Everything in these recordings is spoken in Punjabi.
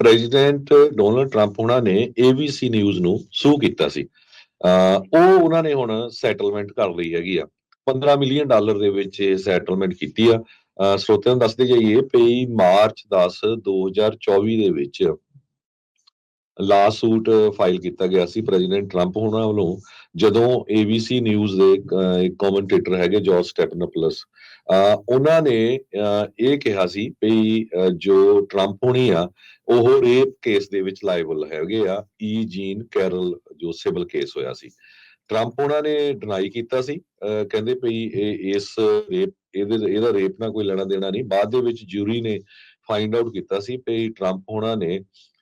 ਪ੍ਰੈਜ਼ੀਡੈਂਟ ਡੋਨਲਡ ਟਰੰਪ ਉਹਨਾਂ ਨੇ ABC ਨਿਊਜ਼ ਨੂੰ ਸੂ ਕੀਤਾ ਸੀ। ਅਹ ਉਹ ਉਹਨਾਂ ਨੇ ਹੁਣ ਸੈਟਲਮੈਂਟ ਕਰ ਲਈ ਹੈਗੀ ਆ। 15 ਮਿਲੀਅਨ ਡਾਲਰ ਦੇ ਵਿੱਚ ਇਹ ਸੈਟਲਮੈਂਟ ਕੀਤੀ ਆ। ਸਰੋਤਿਆਂ ਨੂੰ ਦੱਸਦੇ ਜਾਈਏ ਵੀ ਮਾਰਚ 10 2024 ਦੇ ਵਿੱਚ ਲਾ ਸੂਟ ਫਾਈਲ ਕੀਤਾ ਗਿਆ ਸੀ ਪ੍ਰੈਜ਼ੀਡੈਂਟ ਟਰੰਪ ਹੋਣਾ ਵੱਲੋਂ ਜਦੋਂ ABC ਨਿਊਜ਼ ਦੇ ਇੱਕ ਕਮੈਂਟੇਟਰ ਹੈਗੇ ਜੋਰਜ ਸਟੈਪਨੋਪਲਸ ਉਹਨਾਂ ਨੇ ਇਹ ਕਿਹਾ ਸੀ ਵੀ ਜੋ ਟਰੰਪ ਹੋਣੀ ਆ ਉਹ ਰੇਪ ਕੇਸ ਦੇ ਵਿੱਚ ਲਾਇਬਲ ਹੈਗੇ ਆ ਈ ਜੀਨ ਕੈਰਲ ਜੋ ਸਿਵਲ ਕੇਸ ਹੋਇਆ ਸੀ। ਟਰੰਪ ਉਹਨਾਂ ਨੇ ਡਿਨਾਈ ਕੀਤਾ ਸੀ ਅਹ, ਕਹਿੰਦੇ ਵੀ ਇਹ ਇਸ ਰੇਪ ਇਹਦੇ ਇਹਦਾ ਰੇਪ ਨਾਲ ਕੋਈ ਲੈਣਾ ਦੇਣਾ ਨਹੀਂ। ਬਾਅਦ ਦੇ ਵਿੱਚ ਜੂਰੀ ਨੇ ਫਾਈਂਡ ਆਊਟ ਕੀਤਾ ਸੀ ਵੀ ਟਰੰਪ ਉਹਨਾਂ ਨੇ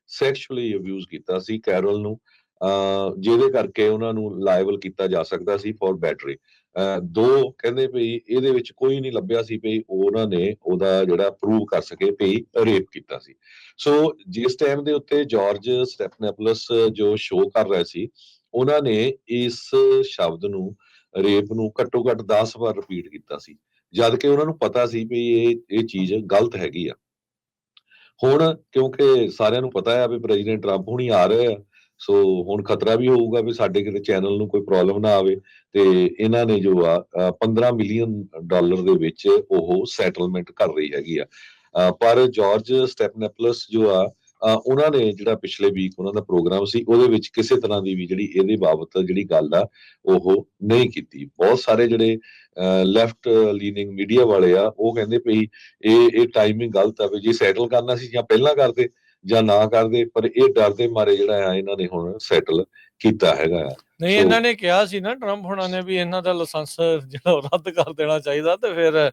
ਸੈਕਸ਼ੂਅਲੀ ਅਬਿਊਜ਼ ਕੀਤਾ ਸੀ ਕੈਰਲ ਨੂੰ, ਅਹ, ਜਿਹਦੇ ਕਰਕੇ ਉਹਨਾਂ ਨੂੰ ਲਾਇਬਲ ਕੀਤਾ ਜਾ ਸਕਦਾ ਸੀ ਫॉर ਬੈਟਰੀ ਦੋ ਕਹਿੰਦੇ ਵੀ ਇਹਦੇ ਵਿੱਚ ਕੋਈ ਨਹੀਂ ਲੱਭਿਆ ਸੀ ਵੀ ਉਹਨਾਂ ਨੇ ਉਹਦਾ ਜਿਹੜਾ ਪ੍ਰੂਵ ਕਰ ਸਕੇ ਵੀ ਰੇਪ ਕੀਤਾ ਸੀ। ਸੋ ਜਿਸ ਟਾਈਮ ਦੇ ਉੱਤੇ ਜਾਰਜ ਸਟੈਪਨੈਪਲਸ ਜੋ ਸ਼ੋਅ ਕਰ ਰਿਹਾ ਸੀ, ਉਹਨਾਂ ਨੇ ਇਸ ਸ਼ਬਦ ਨੂੰ ਰੇਪ ਨੂੰ ਘੱਟੋ ਘੱਟ 10 ਵਾਰ ਰਿਪੀਟ ਕੀਤਾ ਸੀ। ਜਦ ਕਿ ਉਹਨਾਂ ਨੂੰ ਪਤਾ ਸੀ ਵੀ ਇਹ ਇਹ ਚੀਜ਼ ਗਲਤ ਹੈਗੀ ਆ। ਹੁਣ ਕਿਉਂਕਿ ਸਾਰਿਆਂ ਨੂੰ ਪਤਾ ਹੈ ਵੀ ਪ੍ਰੈਜ਼ੀਡੈਂਟ ਟਰੰਪ ਹੁਣੀ ਆ ਰਹੇ ਆ ਸੋ ਹੁਣ ਖਤਰਾ ਵੀ ਹੋਊਗਾ ਵੀ ਸਾਡੇ ਕਿਤੇ ਚੈਨਲ ਨੂੰ ਕੋਈ ਪ੍ਰੋਬਲਮ ਨਾ ਆਵੇ ਤੇ ਇਹਨਾਂ ਨੇ ਜੋ ਆ ਅ, 15 ਮਿਲੀਅਨ ਡਾਲਰ ਦੇ ਵਿੱਚ ਉਹ ਸੈਟਲਮੈਂਟ ਕਰ ਰਹੀ ਹੈਗੀ ਆ। ਪਰ ਜਾਰਜ ਸਟੈਪਨੈਪਲਸ ਜੋ ਆ ਉਹਨਾਂ ਨੇ ਜਿਹੜਾ ਪਿਛਲੇ ਵੀਕ ਉਹਨਾਂ ਦਾ ਪ੍ਰੋਗਰਾਮ ਸੀ ਉਹਦੇ ਵਿੱਚ ਕਿਸੇ ਤਰ੍ਹਾਂ ਦੀ ਵੀ ਜਿਹੜੀ ਇਹਦੇ ਬਾਬਤ ਜਿਹੜੀ ਗੱਲ ਆ ਉਹ ਨਹੀਂ ਕੀਤੀ। ਬਹੁਤ ਸਾਰੇ ਜਿਹੜੇ ਲੈਫਟ ਲੀਨਿੰਗ ਮੀਡੀਆ ਵਾਲੇ ਆ ਉਹ ਕਹਿੰਦੇ ਵੀ ਇਹ ਇਹ ਟਾਈਮਿੰਗ ਗਲਤ ਆ ਵੀ ਜੇ ਸੈਟਲ ਕਰਨਾ ਸੀ ਜਾਂ ਪਹਿਲਾਂ ਕਰਦੇ ਜਾਂ ਨਾ ਕਰਦੇ ਪਰ ਇਹ ਡਰ ਦੇ ਮਾਰੇ ਜਿਹੜਾ ਆ ਇਹਨਾਂ ਨੇ ਹੁਣ ਸੈਟਲ ਕੀਤਾ ਹੈਗਾ ਆ। ਨਹੀਂ ਇਹਨਾਂ ਨੇ ਕਿਹਾ ਸੀ ਨਾ ਟਰੰਪ ਹੁਣਾਂ ਨੇ ਵੀ ਇਹਨਾਂ ਦਾ ਲਾਇਸੈਂਸ ਜਿਹੜਾ ਰੱਦ ਕਰ ਦੇਣਾ ਚਾਹੀਦਾ ਤੇ ਫਿਰ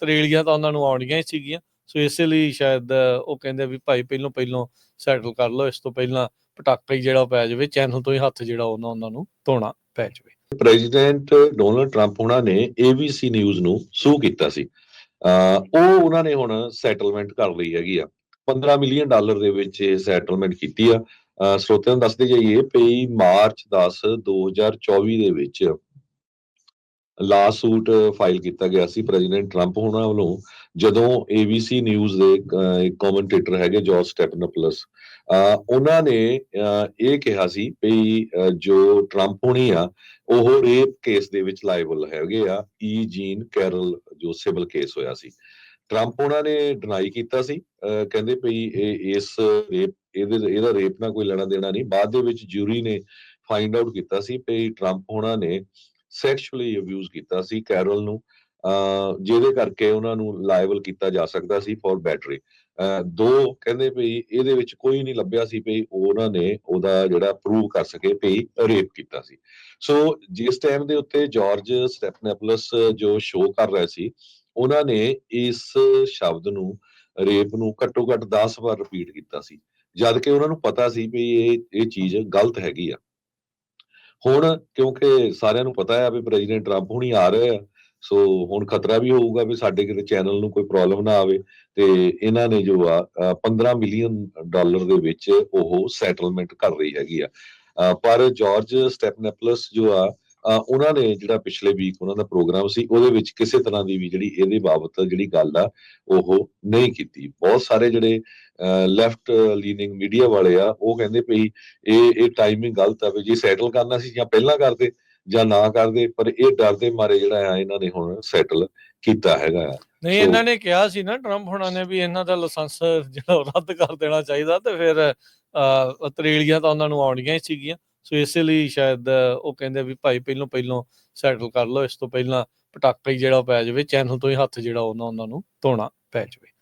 ਤਰੇਲੀਆਂ ਤਾਂ ਉਹਨਾਂ ਨੂੰ ਆਉਣੀਆਂ ਹੀ ਸੀਗੀਆਂ। ਸੋ ਇਸੇ ਲਈ ਸ਼ਾਇਦ ਉਹ ਕਹਿੰਦੇ ਵੀ ਭਾਈ ਪਹਿਲੋਂ ਪਹਿਲੋਂ ਸੈਟਲ ਕਰ ਲਓ, ਇਸ ਤੋਂ ਪਹਿਲਾਂ ਪਟਾਕਾ ਹੀ ਜਿਹੜਾ ਪੈ ਜਾਵੇ ਚੈਨਲ ਤੋਂ ਹੀ ਹੱਥ ਜਿਹੜਾ ਉਹਨਾਂ ਉਹਨਾਂ ਨੂੰ ਧੋਣਾ ਪੈ ਜਾਵੇ। ਪ੍ਰੈਜ਼ੀਡੈਂਟ ਡੋਨਲਡ ਟਰੰਪ ਉਹਨਾਂ ਨੇ ABC ਨਿਊਜ਼ ਨੂੰ ਸੂ ਕੀਤਾ ਸੀ। ਉਹ ਉਹਨਾਂ ਨੇ ਹੁਣ ਸੈਟਲਮੈਂਟ ਕਰ ਲਈ ਹੈਗੀ ਆ। 15 ਮਿਲੀਅਨ ਡਾਲਰ ਦੇ ਵਿੱਚ ਇਹ ਸੈਟਲਮੈਂਟ ਕੀਤੀ ਆ। ਸਰੋਤਿਆਂ ਨੂੰ ਦੱਸਦੇ ਜਾਈਏ ਵੀ ਮਾਰਚ 10 2024 ਦੇ ਵਿੱਚ ਲਾ ਸੂਟ ਫਾਈਲ ਕੀਤਾ ਗਿਆ ਸੀ ਪ੍ਰੈਜ਼ੀਡੈਂਟ ਟਰੰਪ ਉਹਨਾਂ ਵੱਲੋਂ ਜਦੋਂ ABC ਨਿਊਜ਼ ਦੇ ਇੱਕ ਕਮੈਂਟੇਟਰ ਹੈਗੇ ਜੋਰਜ ਸਟੈਪਨੋਪਲਸ ਉਹਨਾਂ ਨੇ ਇਹ ਕਿਹਾ ਸੀ ਵੀ ਜੋ ਟਰੰਪ ਹੋਣੀ ਆ ਉਹ ਰੇਪ ਕੇਸ ਦੇ ਵਿੱਚ ਲਾਇਬਲ ਹੈਗੇ ਆ ਈ ਜੀਨ ਕੈਰਲ ਜੋ ਸਿਵਲ ਕੇਸ ਹੋਇਆ ਸੀ। ਟਰੰਪ ਉਹਨਾਂ ਨੇ ਡਿਨਾਈ ਕੀਤਾ ਸੀ ਅਹ, ਕਹਿੰਦੇ ਵੀ ਇਹ ਇਸ ਰੇਪ ਇਹਦੇ ਇਹਦਾ ਰੇਪ ਨਾਲ ਕੋਈ ਲੈਣਾ ਦੇਣਾ ਨਹੀਂ। ਬਾਅਦ ਦੇ ਵਿੱਚ ਜੂਰੀ ਨੇ ਫਾਈਂਡ ਆਊਟ ਕੀਤਾ ਸੀ ਵੀ ਟਰੰਪ ਉਹਨਾਂ ਨੇ ਸੈਕਸ਼ੂਅਲੀ ਅਬਿਊਜ਼ ਕੀਤਾ ਸੀ ਕੈਰਲ ਨੂੰ ਜਿਹਦੇ ਕਰਕੇ ਉਹਨਾਂ ਨੂੰ ਲਾਇਬਲ ਕੀਤਾ ਜਾ ਸਕਦਾ ਸੀ ਫॉर ਬੈਟਰੀ ਦੋ ਕਹਿੰਦੇ ਵੀ ਇਹਦੇ ਵਿੱਚ ਕੋਈ ਨਹੀਂ ਲੱਭਿਆ ਸੀ ਵੀ ਉਹਨਾਂ ਨੇ ਉਹਦਾ ਜਿਹੜਾ ਪ੍ਰੂਵ ਕਰ ਸਕੇ ਵੀ ਰੇਪ ਕੀਤਾ ਸੀ। ਸੋ ਜਿਸ ਟਾਈਮ ਦੇ ਉੱਤੇ ਜਾਰਜ ਸਟੈਪਨੈਪਲਸ ਜੋ ਸ਼ੋਅ ਕਰ ਰਿਹਾ ਸੀ, ਉਹਨਾਂ ਨੇ ਇਸ ਸ਼ਬਦ ਨੂੰ ਰੇਪ ਨੂੰ ਘੱਟੋ ਘੱਟ 10 ਵਾਰ ਰਿਪੀਟ ਕੀਤਾ ਸੀ। ਜਦ ਕਿ ਉਹਨਾਂ ਨੂੰ ਪਤਾ ਸੀ ਵੀ ਇਹ ਇਹ ਚੀਜ਼ ਗਲਤ ਹੈਗੀ ਆ। ਹੁਣ ਕਿਉਂਕਿ ਸਾਰਿਆਂ ਨੂੰ ਪਤਾ ਹੈ ਵੀ ਪ੍ਰੈਜ਼ੀਡੈਂਟ ਟਰੰਪ ਹੁਣੀ ਆ ਰਹੇ ਆ ਸੋ ਹੁਣ ਖਤਰਾ ਵੀ ਹੋਊਗਾ ਵੀ ਸਾਡੇ ਕਿਤੇ ਚੈਨਲ ਨੂੰ ਕੋਈ ਪ੍ਰੋਬਲਮ ਨਾ ਆਵੇ ਤੇ ਇਹਨਾਂ ਨੇ ਜੋ ਆ ਅ, 15 ਮਿਲੀਅਨ ਡਾਲਰ ਦੇ ਵਿੱਚ ਉਹ ਸੈਟਲਮੈਂਟ ਕਰ ਰਹੀ ਹੈਗੀ ਆ। ਪਰ ਜਾਰਜ ਸਟੈਪਨੈਪਲਸ ਜੋ ਆ ਉਹਨਾਂ ਨੇ ਜਿਹੜਾ ਪਿਛਲੇ ਵੀਕ ਉਹਨਾਂ ਦਾ ਪ੍ਰੋਗਰਾਮ ਸੀ ਉਹਦੇ ਵਿੱਚ ਕਿਸੇ ਤਰ੍ਹਾਂ ਦੀ ਵੀ ਜਿਹੜੀ ਇਹਦੇ ਬਾਬਤ ਜਿਹੜੀ ਗੱਲ ਆ ਉਹ ਨਹੀਂ ਕੀਤੀ। ਬਹੁਤ ਸਾਰੇ ਜਿਹੜੇ ਲੈਫਟ ਲੀਨਿੰਗ ਮੀਡੀਆ ਵਾਲੇ ਆ ਉਹ ਕਹਿੰਦੇ ਵੀ ਇਹ ਇਹ ਟਾਈਮਿੰਗ ਗਲਤ ਆ ਵੀ ਜੇ ਸੈਟਲ ਕਰਨਾ ਸੀ ਜਾਂ ਪਹਿਲਾਂ ਕਰਦੇ ਜਾਂ ਨਾ ਕਰਦੇ ਪਰ ਇਹ ਡਰ ਦੇ ਮਾਰੇ ਜਿਹੜਾ ਆ ਇਹਨਾਂ ਨੇ ਹੁਣ ਸੈਟਲ ਕੀਤਾ ਹੈਗਾ ਆ। ਨਹੀਂ ਇਹਨਾਂ ਨੇ ਕਿਹਾ ਸੀ ਨਾ ਟਰੰਪ ਹੁਣਾਂ ਨੇ ਵੀ ਇਹਨਾਂ ਦਾ ਲਾਇਸੈਂਸ ਜਿਹੜਾ ਰੱਦ ਕਰ ਦੇਣਾ ਚਾਹੀਦਾ ਤੇ ਫਿਰ ਤਰੇਲੀਆਂ ਤਾਂ ਉਹਨਾਂ ਨੂੰ ਆਉਣੀਆਂ ਹੀ ਸੀਗੀਆਂ। ਸੋ ਇਸੇ ਲਈ ਸ਼ਾਇਦ ਉਹ ਕਹਿੰਦੇ ਵੀ ਭਾਈ ਪਹਿਲੋਂ ਪਹਿਲੋਂ ਸੈਟਲ ਕਰ ਲਓ, ਇਸ ਤੋਂ ਪਹਿਲਾਂ ਪਟਾਕਾ ਹੀ ਜਿਹੜਾ ਪੈ ਜਾਵੇ ਚੈਨਲ ਤੋਂ ਹੀ ਹੱਥ ਜਿਹੜਾ ਉਹਨਾਂ ਉਹਨਾਂ ਨੂੰ ਧੋਣਾ ਪੈ ਜਾਵੇ।